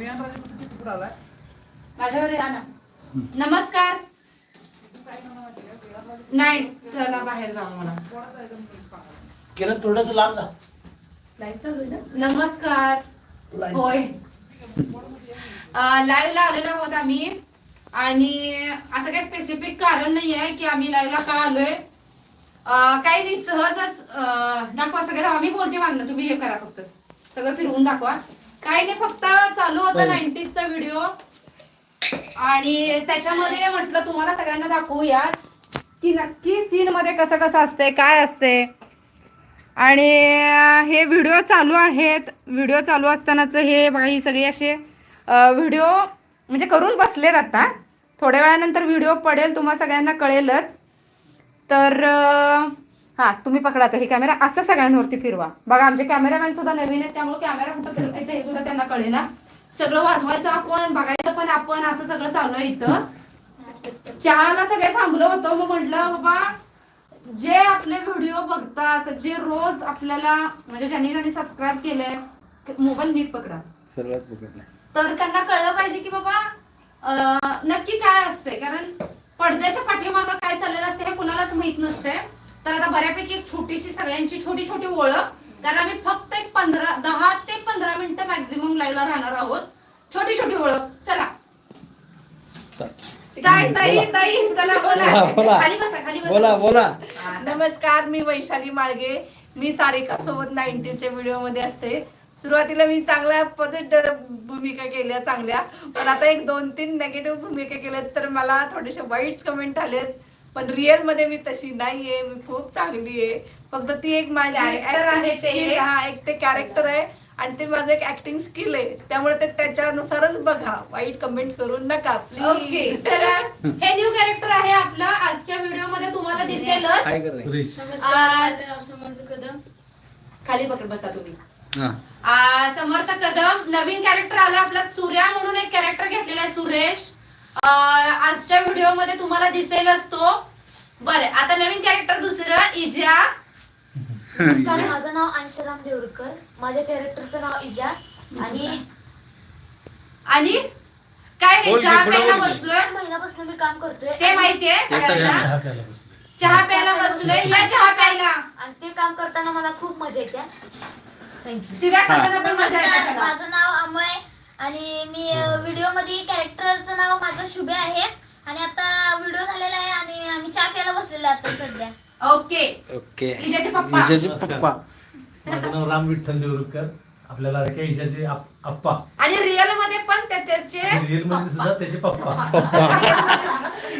मी आणि राजा कुठे कुठं आलाय माझ्यावर या ना. नमस्कार. नाही चला बाहेर जाऊ मला केलं थोडस लांब जा. लाईव्ह चालू आहे ना? नमस्कार. होय. लाईव्ह ला आलेलो आहोत आम्ही. आणि असं काही स्पेसिफिक कारण नाही आहे की आम्ही लाईव्ह ला का आलोय. अं, काही नाही सहजच दाखवा सगळं. आम्ही बोलते मागणं. तुम्ही हे करा फक्त. सगळं फिरवून दाखवा. काही नाही फक्त चालू होता नाईन्टीजचा व्हिडिओ. आणि त्याच्यामध्ये म्हटलं तुम्हाला सगळ्यांना दाखवूया की नक्की सीन मध्ये कसं कसं असतंय काय असते आणि हे व्हिडिओ चालू आहेत. व्हिडिओ चालू असतानाच हे बघा ही सगळी असे व्हिडिओ म्हणजे करून बसलेत आता. थोड्या वेळानंतर व्हिडिओ पडेल तुम्हा सगळ्यांना कळेलच. तर हा तुम्ही पकडा हे कॅमेरा असं सगळ्यांवरती फिरवा. बघा आमचे कॅमेरामॅन सुद्धा नवीन आहेत त्यामुळे कॅमेरा कुठं फिरवायचं हे सुद्धा त्यांना कळेल ना सगळं वाजवायचं आपण बघायचं पण आपण असं सगळं चालू आहे इथं. चहाला सगळे थांबलो होतो मग म्हटलं बाबा जे आपले व्हिडिओ बघतात जे रोज आपल्याला म्हणजे ज्यांनी ज्यांनी सबस्क्राईब केलंय मोबाईल नीट पकडा. सर्वात तर त्यांना कळलं पाहिजे की बाबा नक्की काय असते कारण पडद्याच्या पाठीमागं काय चाललेलं असते हे कुणालाच माहीत नसते तर आता बऱ्यापैकी एक छोटीशी सगळ्यांची छोटी छोटी ओळख. कारण आम्ही फक्त एक पंधरा दहा ते पंधरा मिनिटं मॅक्झिमम लाईव्हला राहणार आहोत. छोटी छोटी ओळख. चला. स्टार्ट ताई ताई चला बोला, बोला बोला. खाली बसा खाली बसा. बोला बोला. नमस्कार मी वैशाली माळगे. मी सारिका सोबत नाईन्टीच्या व्हिडिओमध्ये असते. सुरुवातीला मी चांगल्या पॉझिटिव्ह भूमिका केल्या चांगल्या. पण आता एक दोन तीन नेगेटिव्ह भूमिका केल्यात तर मला थोडेसे वाईट कमेंट आलेत. पण रिअलमध्ये मी तशी नाहीये मी खूप चांगली आहे. फक्त ती एक माझी Character आहे acting ते. skill- हा एक ते कॅरेक्टर आहे. आणि ते माझं एक ऍक्टिंग स्किल आहे. त्यामुळे ते त्याच्यानुसारच बघा. वाईट कमेंट करू नका ओके प्लीज चला हे न्यू कॅरेक्टर आहे आपलं. आजच्या व्हिडिओमध्ये तुम्हाला दिसेलच. काय करते? सुरेश. खाली पकड बसा तुम्ही. हा. आ, समर्थ कदम नवीन कॅरेक्टर आलं आपल्यात सूर्या म्हणून एक कॅरेक्टर घेतलेला आहे सुरेश. आजच्या व्हिडिओमध्ये तुम्हाला दिसेलच तो बरं आता नवीन कॅरेक्टर दुसरं इजा. नमस्कार माझं नाव अंशराम देवरकर माझ्या कॅरेक्टरचं नाव इजा. आणि आणि काय बोल की, चहा पुढं प्यायला बोल. बसलोय? महिन्यापासून मी काम करतोय. ते माहितीये चहा प्यायला बसलोय. या चहा प्यायला. आणि ते काम करताना मला खूप मजा येते. थँक्यू शिव्या खाताना पण मजा येते त्याला. माझं नाव अमय. आणि मी व्हिडिओमध्ये कॅरेक्टरचं नाव माझं शुभे आहे. आणि आता व्हिडिओ झालेला आहे आणि आम्ही चहा प्यायला बसलेलो आता सध्या. ओके. ओके. इजाचे पप्पा. इजाचे माझं नाव राम विठ्ठल देवरुखकर आपल्याला काही हिच्याचे आप- आप्पा. आणि रिअलमध्ये पण ते- त्याचे रिअलमध्ये सुद्धा त्याचे पप्पा.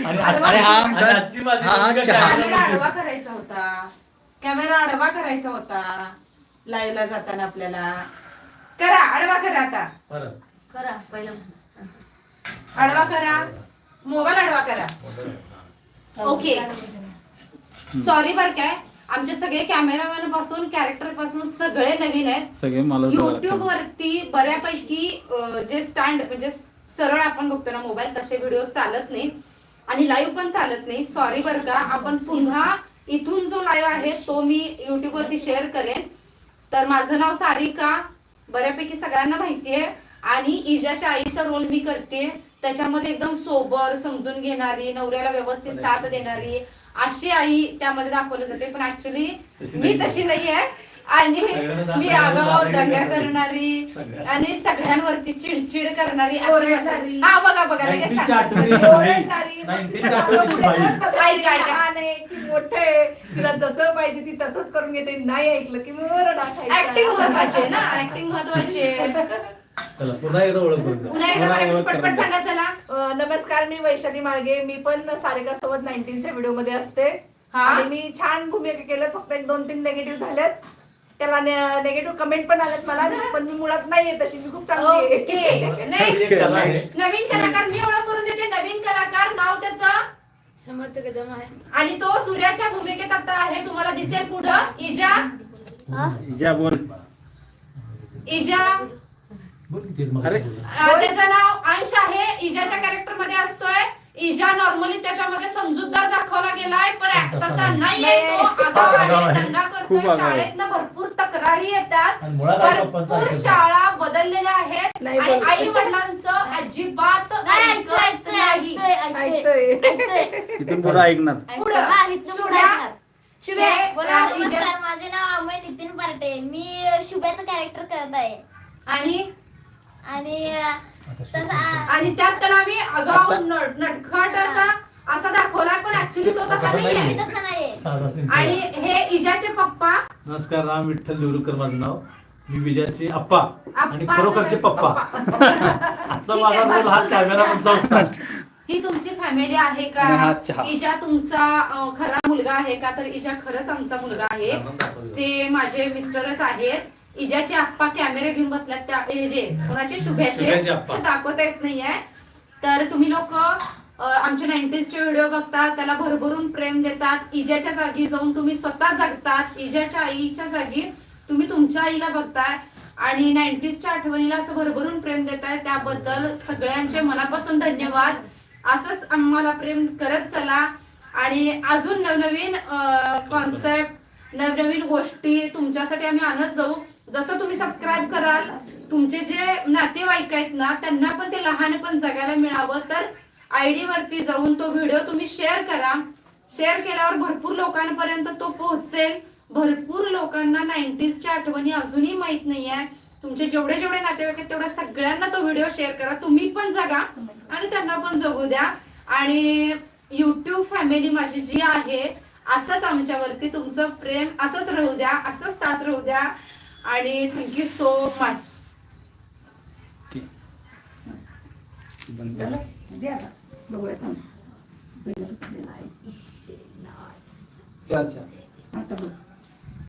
आणि आजची- आणि हा आणि आजची माझी हा- हा चहा. कॅमेरा. आडवा करायचा होता. कॅमेरा आडवा करायचा होता. लाईव्ह ला जाताना आपल्याला. करा आडवा करा आता. परत करा पहिलं आडवा करा. मोबाईल आडवा करा. ओके. सॉरी बर काय. आमचे सगळे कॅमेरामॅनपासून कॅरेक्टरपासून सगळे नवीन आहेत. सगळे मला युट्यूब वरती बऱ्यापैकी जे स्टँड म्हणजे सरळ आपण बघतो ना मोबाईल तसे व्हिडिओ चालत नाही. आणि लाईव्ह पण चालत नाही. सॉरी बर का. आपण पुन्हा इथून जो लाईव्ह आहे तो मी युट्यूब वरती शेअर करेन. तर माझं नाव सारिका. बऱ्यापैकी सगळ्यांना माहितीये आणि इजाच्या आईचा रोल मी करते त्याच्यामध्ये एकदम सोबर समजून घेणारी नवऱ्याला व्यवस्थित साथ देणारी अशी आई त्यामध्ये दाखवली जाते पण ऍक्च्युली तशी मी नाही. तशी नाहीये आणि सगळ्यांना मी आगाव दंगा. करणारी. आणि सगळ्यांवरती चिडचिड करणारी. हा बघा बघा लगेच 90च्या सांगा. आठवणीची बाई. ओरडणारी, 90च्या आठवणीची बाई. काय, काय, काय? लहान आहे की मोठे आहे, तिला जसं पाहिजे ती तसंच करून घेते नाही ऐकलं की मग. ऍक्टिंग महत्वाची आहे ना ऍक्टिंग महत्वाची आहे चला पुन्हा एकदा ओळख करून द्या. पुन्हा एकदा पुन्हा पटपट ओळख पटपट करून सांगा चला. अं, नमस्कार मी वैशाली माळगे. मी पण सारिका सोबत नाईन्टीनच्या व्हिडिओमध्ये असते. हा. आणि मी छान भूमिका केल्यात. फक्त एक दोन तीन नेगेटिव्ह झाल्यात. त्याला नेगेटिव्ह कमेंट पण आल्यात मला पण मी मुळात नाहीये तशी. मी खूप चांगली आहे. Okay next. नवीन कलाकार मी ओळख करून देते. नवीन कलाकार नाव त्याचं? समर्थ कदम आहे. आणि तो सूर्याच्या भूमिकेत आता आहे. तुम्हाला दिसेल पुढं. इजा. इजा बोल. इजा. अरे. त्याचं नाव अंश आहे. इजाच्या कॅरेक्टरमध्ये असतोय. इजा नॉर्मली त्याच्यामध्ये समजूतदार दाखवला गेलाय पण पण तसा तसा नाही. नाहीये तो. आगाऊ आगाऊ आहे. आहे. दंगा खूप करतोय आगाऊ आहे. शाळेतनं भरपूर तक्रारी येतात. आणि मुळात आई पप्पांचं भरपूर ऐकत शाळा बदललेल्या आहेत. नाही आणि बोलत. आई वडिलांचं अजिबात नाही ऐकत नाही. ऐकतोय इथून पुढे ऐकणार. नमस्कार. माझे नाव अमय नितीन पार्टे मी शुभ्याचं कॅरेक्टर करत आहे. आणि आणि तसा आणि त्यात त्याला आम्ही आगाऊ नट- नटखट असा असा दाखवलाय पण ऍक्च्युली तो तसा तसा मी नाहीये. नाहीये. तसं नाहीये. साधा simple. आणि हे इजाचे पप्पा. नमस्कार राम विठ्ठल देवरुकर माझं नाव. मी विजयाचे आप्पा आणि आप्पा खरोखरचे पप्पा. आजचा ठीक माझा आहे, रोल हा. कॅमेरा पण चौथा ही तुमची फॅमिली आहे आणि हा का चहा. इजा तुमचा अं, खरा मुलगा आहे का? तर इजा खरंच आमचा मुलगा आहे. ते माझे मिस्टरच आहेत. इजाचे आप्पा कॅमेरे घेऊन बसल्यात त्या हे जे कोणाचे? शुभ्याचे. शुभ्याचे आप्पा. दाखवता येत नाहीये. तर तुम्ही लोक आमच्या नाईन्टीजचे व्हिडिओ बघतात त्याला भरभरून प्रेम देतात. इजाच्या जागी जाऊन तुम्ही स्वतः जगतात. इजाच्या आईच्या जागी तुम्ही तुमच्या आईला बघताय. आणि नाईन्टीजच्या आठवणीला असं भरभरून प्रेम देताय. त्याबद्दल सगळ्यांचे मनापासून धन्यवाद. असंच आम्हाला प्रेम करत चला. आणि अजून नवनवीन कॉन्सेप्ट नवनवीन गोष्टी तुमच्यासाठी आम्ही आणत जाऊ. जसं तुम्ही सबस्क्राईब कराल तुमचे जे नातेवाईक आहेत ना त्यांना पण ते लहानपण जगायला मिळावं. तर आयडी वरती जाऊन तो व्हिडिओ तुम्ही शेअर करा. शेअर केल्यावर भरपूर लोकांपर्यंत तो पोहोचेल. भरपूर लोकांना नाईन्टीजच्या आठवणी अजूनही माहीत नाहीये. तुमचे जेवढे जेवढे नातेवाईक आहेत तेवढ्या सगळ्यांना तो व्हिडिओ शेअर करा. तुम्ही पण जगा आणि त्यांना पण जगू द्या. आणि युट्यूब फॅमिली माझी जी आहे असंच आमच्यावरती तुमचं प्रेम असंच राहू द्या असंच साथ राहू द्या. आणि थँक्यू सो मच बंद करा. द्या ना. बघूया